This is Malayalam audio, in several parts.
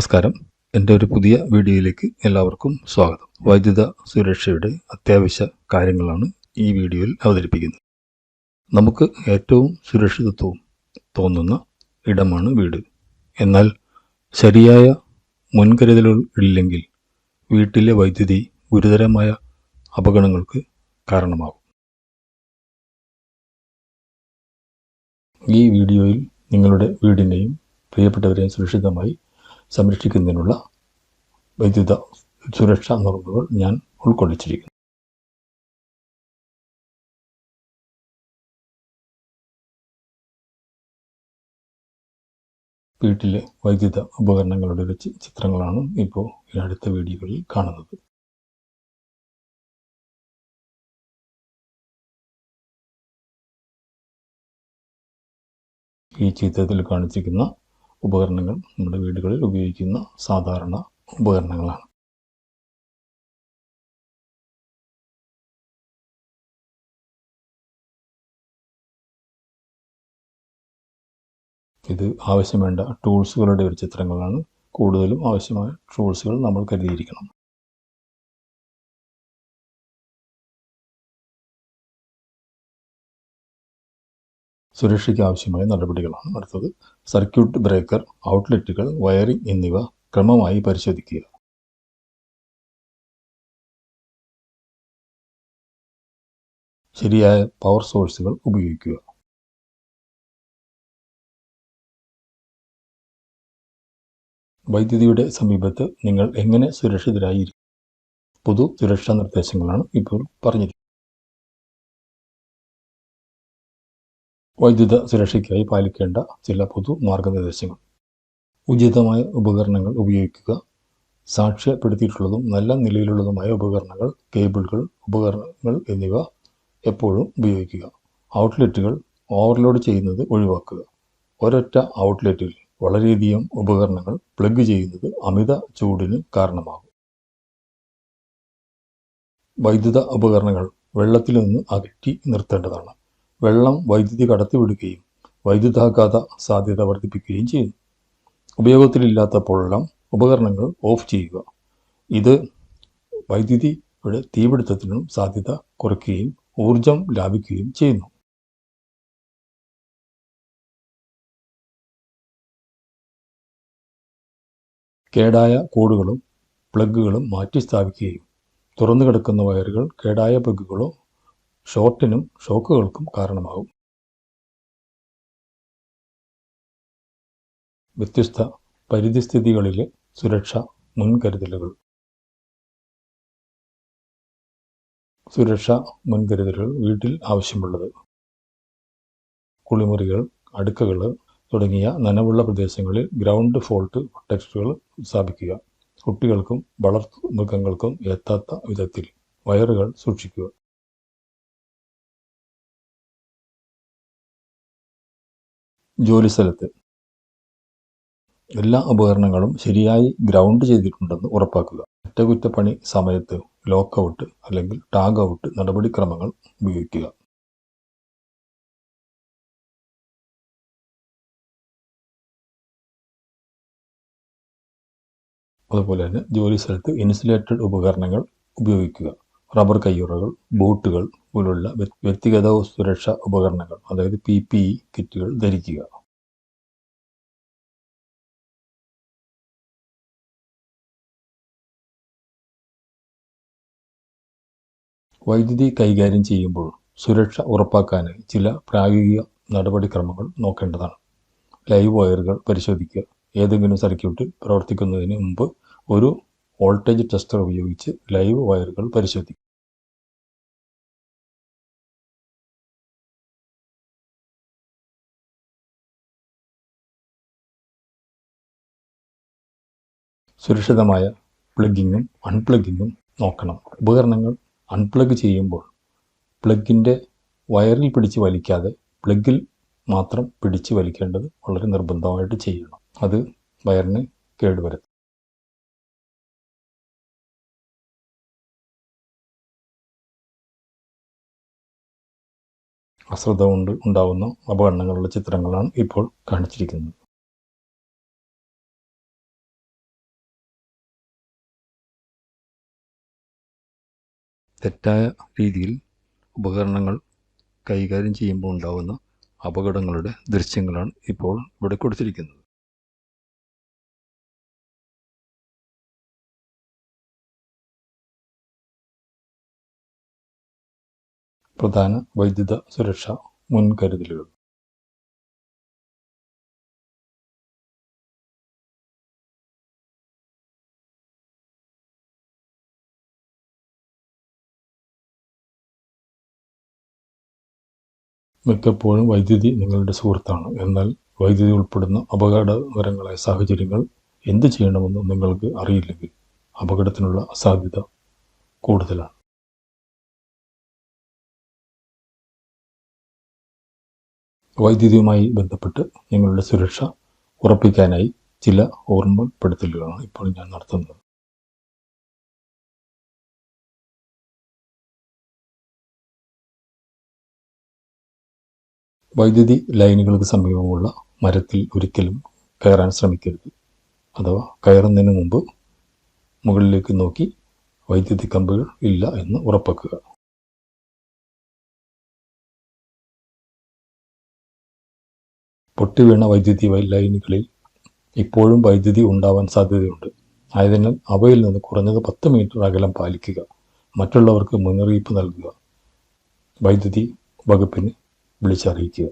നമസ്കാരം. എന്റെ ഒരു പുതിയ വീഡിയോയിലേക്ക് എല്ലാവർക്കും സ്വാഗതം. വൈദ്യുത സുരക്ഷയുടെ അത്യാവശ്യ കാര്യങ്ങളാണ് ഈ വീഡിയോയിൽ അവതരിപ്പിക്കുന്നത്. നമുക്ക് ഏറ്റവും സുരക്ഷിതത്വവും തോന്നുന്ന ഇടമാണ് വീട്. എന്നാൽ ശരിയായ മുൻകരുതലുകൾ ഇല്ലെങ്കിൽ വീട്ടിലെ വൈദ്യുതി ഗുരുതരമായ അപകടങ്ങൾക്ക് കാരണമാകും. ഈ വീഡിയോയിൽ നിങ്ങളുടെ വീടിനെയും പ്രിയപ്പെട്ടവരെയും സുരക്ഷിതമായി സംരക്ഷിക്കുന്നതിനുള്ള വൈദ്യുത സുരക്ഷാ നുറുമ്പുകൾ ഞാൻ ഉൾക്കൊള്ളിച്ചിരിക്കുന്നു. വീട്ടിലെ വൈദ്യുത ഉപകരണങ്ങളുടെ ഒരു ചിത്രങ്ങളാണ് ഇപ്പോൾ ഈ അടുത്ത വീഡിയോകളിൽ കാണുന്നത്. ഈ ചിത്രത്തിൽ കാണിച്ചിരിക്കുന്ന ഉപകരണങ്ങൾ നമ്മുടെ വീടുകളിൽ ഉപയോഗിക്കുന്ന സാധാരണ ഉപകരണങ്ങളാണ്. ഇത് ആവശ്യം വേണ്ട ടൂൾസുകളുടെ ഒരു ചിത്രങ്ങളാണ്. കൂടുതലും ആവശ്യമായ ടൂൾസുകൾ നമ്മൾ കരുതിയിരിക്കണം. സുരക്ഷയ്ക്ക് ആവശ്യമായ നടപടികളാണ് അടുത്തത് സർക്യൂട്ട് ബ്രേക്കർ ഔട്ട്ലെറ്റുകൾ വയറിംഗ് എന്നിവ ക്രമമായി പരിശോധിക്കുക. ശരിയായ പവർ സോഴ്സുകൾ ഉപയോഗിക്കുക. വൈദ്യുതിയുടെ സമീപത്ത് നിങ്ങൾ എങ്ങനെ സുരക്ഷിതരായിരിക്കും? പൊതു സുരക്ഷാ നിർദ്ദേശങ്ങളാണ് ഇപ്പോൾ പറഞ്ഞിരിക്കുന്നത്. വൈദ്യുത സുരക്ഷയ്ക്കായി പാലിക്കേണ്ട ചില പൊതു മാർഗനിർദ്ദേശങ്ങൾ. ഉചിതമായ ഉപകരണങ്ങൾ ഉപയോഗിക്കുക. സാക്ഷ്യപ്പെടുത്തിയിട്ടുള്ളതും നല്ല നിലയിലുള്ളതുമായ ഉപകരണങ്ങൾ കേബിളുകൾ ഉപകരണങ്ങൾ എന്നിവ എപ്പോഴും ഉപയോഗിക്കുക. ഔട്ട്ലെറ്റുകൾ ഓവർലോഡ് ചെയ്യുന്നത് ഒഴിവാക്കുക. ഒരൊറ്റ ഔട്ട്ലെറ്റിൽ വളരെയധികം ഉപകരണങ്ങൾ പ്ലഗ് ചെയ്യുന്നത് അമിത ചൂടിന് കാരണമാകും. വൈദ്യുത ഉപകരണങ്ങൾ വെള്ളത്തിൽ നിന്ന് അകറ്റി നിർത്തേണ്ടതാണ്. വെള്ളം വൈദ്യുതി കടത്തിവിടുകയും വൈദ്യുതാഘാത സാധ്യത വർദ്ധിപ്പിക്കുകയും ചെയ്യുന്നു ഉപയോഗത്തിലില്ലാത്തപ്പോഴെല്ലാം ഉപകരണങ്ങൾ ഓഫ് ചെയ്യുക. ഇത് വൈദ്യുതിയുടെ തീപിടുത്തത്തിനും സാധ്യത കുറയ്ക്കുകയും ഊർജം ലാഭിക്കുകയും ചെയ്യുന്നു. കേടായ കോഡുകളും പ്ലഗുകളും മാറ്റി സ്ഥാപിക്കുകയും തുറന്നു കിടക്കുന്ന വയറുകൾ കേടായ പ്ലഗുകളോ ഷോർട്ടിനും ഷോക്കുകൾക്കും കാരണമാകും. വ്യത്യസ്ത പരിധിസ്ഥിതികളിലെ സുരക്ഷ മുൻകരുതലുകൾ. സുരക്ഷാ മുൻകരുതലുകൾ വീട്ടിൽ ആവശ്യമുള്ളത്. കുളിമുറികൾ അടുക്കകൾ തുടങ്ങിയ നനവുള്ള പ്രദേശങ്ങളിൽ ഗ്രൗണ്ട് ഫോൾട്ട് പ്രൊട്ടക്ടറുകൾ സ്ഥാപിക്കുക. കുട്ടികൾക്കും വളർത്തു മൃഗങ്ങൾക്കും എത്താത്ത വിധത്തിൽ വയറുകൾ സൂക്ഷിക്കുക. ജോലിസ്ഥലത്ത്. എല്ലാ ഉപകരണങ്ങളും ശരിയായി ഗ്രൗണ്ട് ചെയ്തിട്ടുണ്ടെന്ന് ഉറപ്പാക്കുക. അറ്റകുറ്റപ്പണി സമയത്ത് ലോക്കൗട്ട് അല്ലെങ്കിൽ ടാഗ് ഔട്ട് നടപടിക്രമങ്ങൾ ഉപയോഗിക്കുക. അതുപോലെ തന്നെ ജോലി സ്ഥലത്ത് ഇൻസുലേറ്റഡ് ഉപകരണങ്ങൾ ഉപയോഗിക്കുക. റബ്ബർ കയ്യുറകൾ ബൂട്ടുകൾ പോലുള്ള വ്യക്തിഗത സുരക്ഷാ ഉപകരണങ്ങൾ അതായത് പി പി ഇ കിറ്റുകൾ ധരിക്കുക. വൈദ്യുതി കൈകാര്യം ചെയ്യുമ്പോൾ സുരക്ഷ ഉറപ്പാക്കാനായി ചില പ്രായോഗിക നടപടിക്രമങ്ങൾ നോക്കേണ്ടതാണ്. ലൈവ് വയറുകൾ പരിശോധിക്കുക. ഏതെങ്കിലും സർക്യൂട്ടിൽ പ്രവർത്തിക്കുന്നതിന് മുമ്പ് ഒരു വോൾട്ടേജ് ടെസ്റ്റർ ഉപയോഗിച്ച് ലൈവ് വയറുകൾ പരിശോധിക്കുക. സുരക്ഷിതമായ പ്ലഗിങ്ങും അൺപ്ലഗിങ്ങും നോക്കണം. ഉപകരണങ്ങൾ അൺപ്ലഗ് ചെയ്യുമ്പോൾ പ്ലഗിന്റെ വയറിൽ പിടിച്ച് വലിക്കാതെ പ്ലഗിൽ മാത്രം പിടിച്ച് വലിക്കേണ്ടത് വളരെ നിർബന്ധമായിട്ട് ചെയ്യണം. അത് വയറിന് കേടുവരുത്തും അശ്രദ്ധ കൊണ്ട് ഉണ്ടാകുന്ന അപകടങ്ങളുടെ ചിത്രങ്ങളാണ് ഇപ്പോൾ കാണിച്ചിരിക്കുന്നത്. തെറ്റായ രീതിയിൽ ഉപകരണങ്ങൾ കൈകാര്യം ചെയ്യുമ്പോൾ ഉണ്ടാകുന്ന അപകടങ്ങളുടെ ദൃശ്യങ്ങളാണ് ഇപ്പോൾ ഇവിടെ കൊടുത്തിരിക്കുന്നത്. പ്രധാന വൈദ്യുത സുരക്ഷാ മുൻകരുതലുകൾ. മിക്കപ്പോഴും വൈദ്യുതി നിങ്ങളുടെ സുഹൃത്താണ്. എന്നാൽ വൈദ്യുതി ഉൾപ്പെടുന്ന അപകടകരങ്ങളായ സാഹചര്യങ്ങൾ എന്ത് ചെയ്യണമെന്ന് നിങ്ങൾക്ക് അറിയില്ലെങ്കിൽ അപകടത്തിനുള്ള അസാധ്യത കൂടുതലാണ്. വൈദ്യുതിയുമായി ബന്ധപ്പെട്ട് നിങ്ങളുടെ സുരക്ഷ ഉറപ്പിക്കാനായി ചില ഓർമ്മപ്പെടുത്തലുകളാണ് ഇപ്പോൾ ഞാൻ നടത്തുന്നത്. വൈദ്യുതി ലൈനുകൾക്ക് സമീപമുള്ള മരത്തിൽ ഒരിക്കലും കയറാൻ ശ്രമിക്കരുത്. അഥവാ കയറുന്നതിന് മുമ്പ് മുകളിലേക്ക് നോക്കി വൈദ്യുതി കമ്പുകൾ ഇല്ല എന്ന് ഉറപ്പാക്കുക. പൊട്ടിവീണ വൈദ്യുതി ലൈനുകളിൽ ഇപ്പോഴും വൈദ്യുതി ഉണ്ടാവാൻ സാധ്യതയുണ്ട്. ആയതിനാൽ അവയിൽ നിന്ന് കുറഞ്ഞത് പത്ത് മീറ്റർ അകലം പാലിക്കുക. മറ്റുള്ളവർക്ക് മുന്നറിയിപ്പ് നൽകുക. വൈദ്യുതി വകുപ്പിന് വിളിച്ചറിയിക്കുക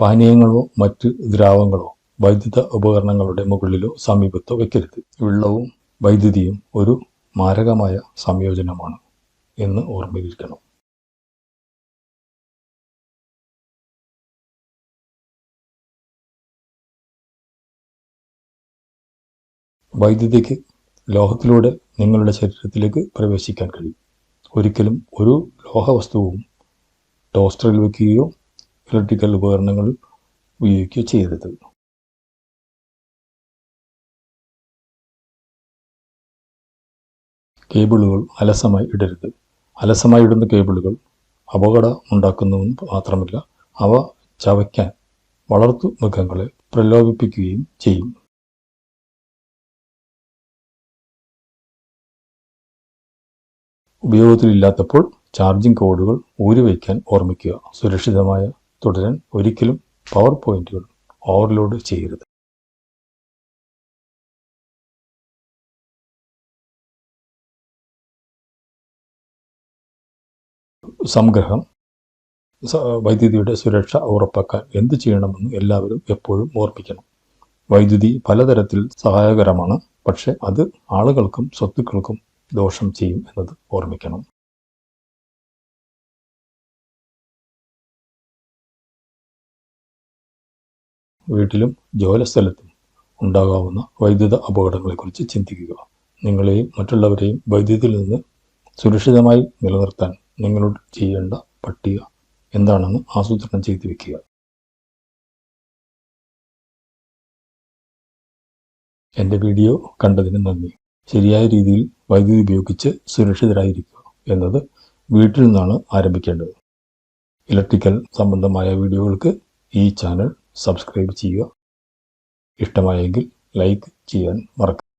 പാനീയങ്ങളോ മറ്റ് ദ്രാവങ്ങളോ വൈദ്യുത ഉപകരണങ്ങളുടെ മുകളിലോ സമീപത്തോ വയ്ക്കരുത് വെള്ളവും വൈദ്യുതിയും ഒരു മാരകമായ സംയോജനമാണ് എന്ന് ഓർമ്മിക്കണം വൈദ്യുതിക്ക് ലോഹത്തിലൂടെ നിങ്ങളുടെ ശരീരത്തിലേക്ക് പ്രവേശിക്കാൻ കഴിയും. ഒരിക്കലും ഒരു ലോഹവസ്തുവും ടോസ്റ്ററിൽ വയ്ക്കുകയോ ഇലക്ട്രിക്കൽ ഉപകരണങ്ങൾ ഉപയോഗിക്കുകയോ ചെയ്യരുത്. കേബിളുകൾ അലസമായി ഇടരുത്. അലസമായി ഇടുന്ന കേബിളുകൾ അപകടം ഉണ്ടാക്കുന്നുവെന്ന് മാത്രമല്ല അവ ചവയ്ക്കാൻ വളർത്തു മൃഗങ്ങളെ പ്രലോഭിപ്പിക്കുകയും ചെയ്യും. ഉപയോഗത്തിലില്ലാത്തപ്പോൾ ചാർജിംഗ് കോഡുകൾ ഊരി ഊരിവയ്ക്കാൻ ഓർമ്മിക്കുക. സുരക്ഷിതമായ തുടരാൻ ഒരിക്കലും പവർ പോയിന്റുകൾ ഓവർലോഡ് ചെയ്യരുത്. സംഗ്രഹം സുരക്ഷ ചെയ്യണമെന്ന് എല്ലാവരും എപ്പോഴും ഓർപ്പിക്കണം വൈദ്യുതി പലതരത്തിൽ പക്ഷേ അത് ആളുകൾക്കും ദോഷം ചെയ്യും എന്നത് ഓർമ്മിക്കണം. വീട്ടിലും ജോലിസ്ഥലത്തും ഉണ്ടാകാവുന്ന വൈദ്യുത അപകടങ്ങളെക്കുറിച്ച് ചിന്തിക്കുക. നിങ്ങളെയും മറ്റുള്ളവരെയും വൈദ്യുതിയിൽ നിന്ന് സുരക്ഷിതമായി നിലനിർത്താൻ നിങ്ങളോട് ചെയ്യേണ്ട പട്ടിക എന്താണെന്ന് ആസൂത്രണം ചെയ്തു വയ്ക്കുക എന്റെ വീഡിയോ കണ്ടതിന് നന്ദി. ശരിയായ രീതിയിൽ വൈദ്യുതി ഉപയോഗിച്ച് സുരക്ഷിതരായിരിക്കുക എന്നത് വീട്ടിൽ നിന്നാണ് ആരംഭിക്കേണ്ടത്. ഇലക്ട്രിക്കൽ സംബന്ധമായ വീഡിയോകൾക്ക് ഈ ചാനൽ സബ്സ്ക്രൈബ് ചെയ്യുക. ഇഷ്ടമായെങ്കിൽ ലൈക്ക് ചെയ്യാൻ മറക്കുക